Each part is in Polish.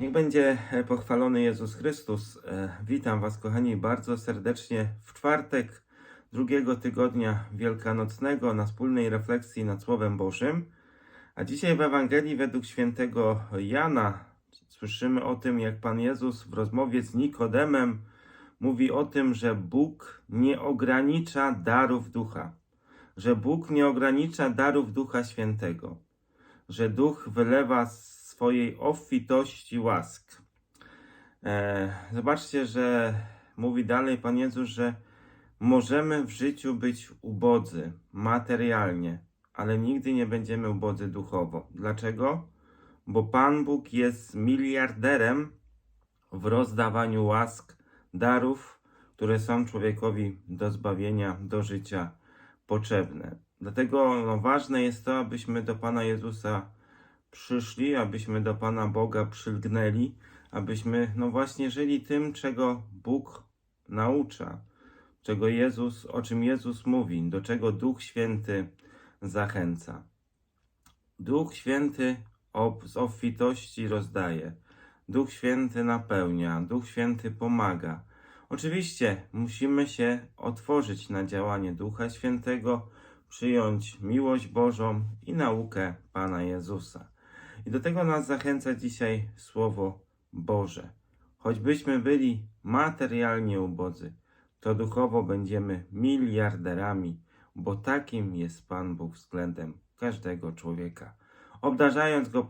Niech będzie e, pochwalony Jezus Chrystus. E, Witam Was, kochani, bardzo serdecznie w czwartek drugiego tygodnia wielkanocnego na wspólnej refleksji nad Słowem Bożym. A dzisiaj w Ewangelii według świętego Jana słyszymy o tym, jak Pan Jezus w rozmowie z Nikodemem mówi o tym, że Bóg nie ogranicza darów ducha, że Bóg nie ogranicza darów Ducha Świętego, że Duch wylewa z swojej obfitości łask. E, zobaczcie, że mówi dalej Pan Jezus, że możemy w życiu być ubodzy materialnie, ale nigdy nie będziemy ubodzy duchowo. Dlaczego? Bo Pan Bóg jest miliarderem w rozdawaniu łask, darów, które są człowiekowi do zbawienia, do życia potrzebne. Dlatego no, ważne jest to, abyśmy do Pana Jezusa przyszli, abyśmy do Pana Boga przylgnęli, abyśmy no właśnie żyli tym, czego Bóg naucza, czego Jezus, o czym Jezus mówi, do czego Duch Święty zachęca. Duch Święty ob, z obfitości rozdaje. Duch Święty napełnia, Duch Święty pomaga. Oczywiście musimy się otworzyć na działanie Ducha Świętego, przyjąć miłość Bożą i naukę Pana Jezusa. I do tego nas zachęca dzisiaj Słowo Boże. Choćbyśmy byli materialnie ubodzy, to duchowo będziemy miliarderami, bo takim jest Pan Bóg względem każdego człowieka. Obdarzając go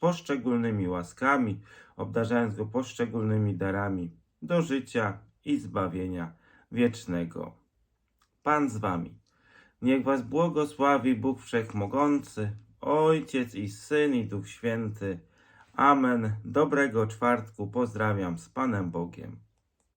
poszczególnymi łaskami, obdarzając go poszczególnymi darami do życia i zbawienia wiecznego. Pan z wami. Niech was błogosławi Bóg Wszechmogący, Ojciec i Syn i Duch Święty. Amen. Dobrego czwartku pozdrawiam z Panem Bogiem.